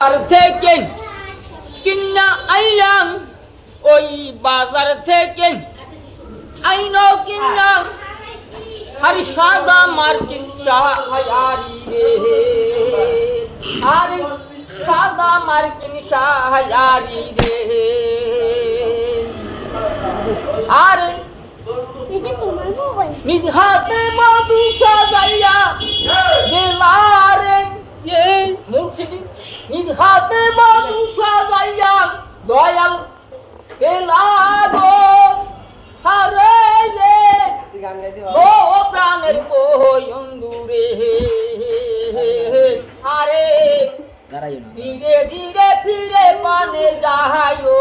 বাজার থেকে কিনা আইলাম ওই বাজার থেকে আইনো কিনা আর সাদা মার্কিন রে আর সাদা মার্কিন সাহারি রে। আর এটা তোমার মোবাইল। নিজ হাতে মধু সাজাইয়া গেলারে ও প্রাণের বন্ধুরে আরে ধীরে ধীরে ফিরে পানে যাহাই ও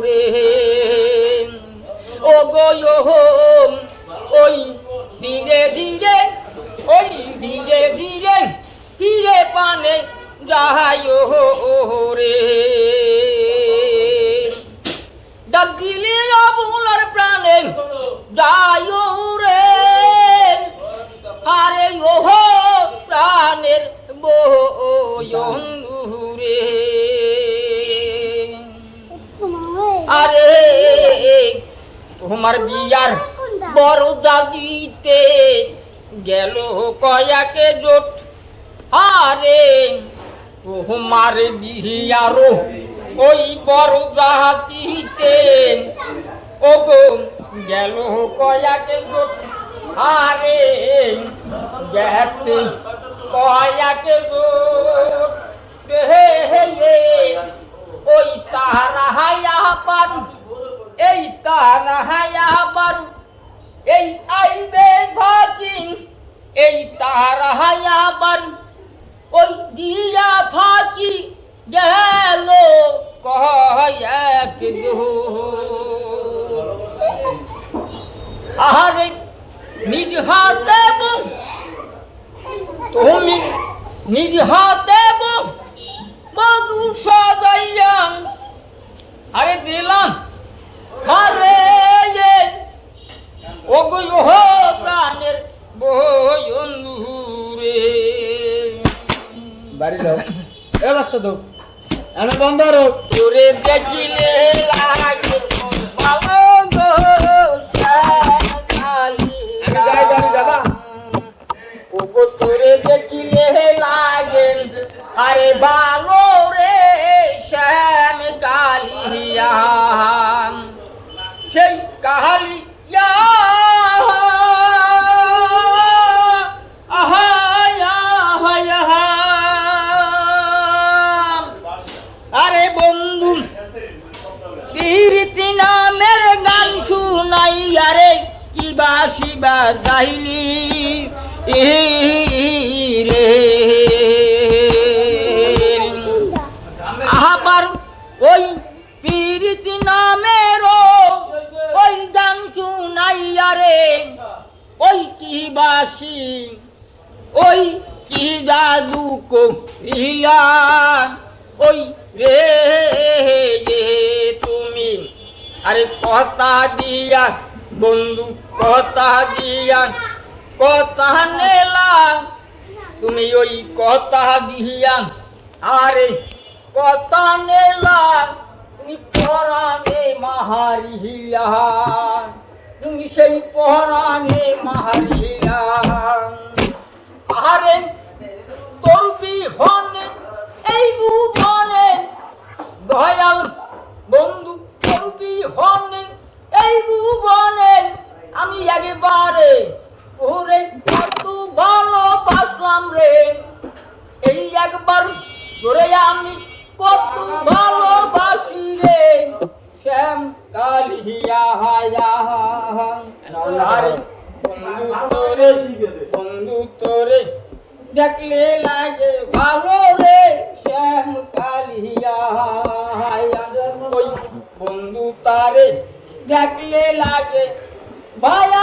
রে ও গো হো ওই ধীরে ধীরে ওই ধীরে ধীরে ফিরে পানে যাহাই ও রে ডাক দিলে অবলার প্রাণে যায় রে ওহো প্রাণের বন্ধুরে আরে, তোমার বিয়ার বড় দাদিতে গেল কয়াকে জোট। আরে, তোমার বিয়ারও ওই বড় জাহাতিতে ও গো গেল কয়াকে জোট। আরে যাচ্ছে। কয়াকে জোট হে হে ওই তারা হায়া পার এই তারা হায়া পার এই আইবে ভাজিন এই তারা হায়া পার ওই দিয়া ফাঁকি গেল কয়েক আহারে নিজ হাতে তুমি নিজ হাতে মধু সাজাইয়াম আরে দিলাম। আরে গো প্রাণের বন্ধু রে বাড়ি যাও। এ বাচ্চা তো আমি বন্ধ তোরে দেখিলে লাগে ভালো বাসিবা গাইলি ই রে। আবার ওই প্রীতি নামের ওই গান শুনাই আরে ওই কি বাসি, ওই কি জাদু করিলা, ওই রে রে তুমি। আরে কথা দিয়া বন্ধু, কথা দিয়া, কথা নেলা। তুমি ওই কথা দিয়া, আরে কথা নেলা। তুমি পরাণে মাহারিলা তুমি সেই পরাণে মাহারিলা আরে তোর বিহনে এই ভুবনে দয়াল বন্ধু তোর বিহনে এই ভুবনে আমি একেবারে ওরে কত ভালোবাসলাম রে, এই একবার তোরে আমি কত ভালোবাসি রে। শ্যাম কালিয়া হায়া আরে বন্ধু তোরে বন্ধু তোরে দেখলে লাগে ভালো রে। শ্যাম কালিয়া ওই বন্ধু তারে দেখলে লাগে ভায়ালো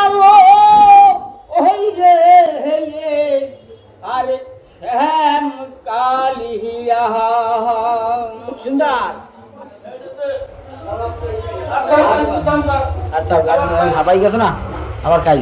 আচ্ছা, আচ্ছা হাবাই গেছে না? আবার খাই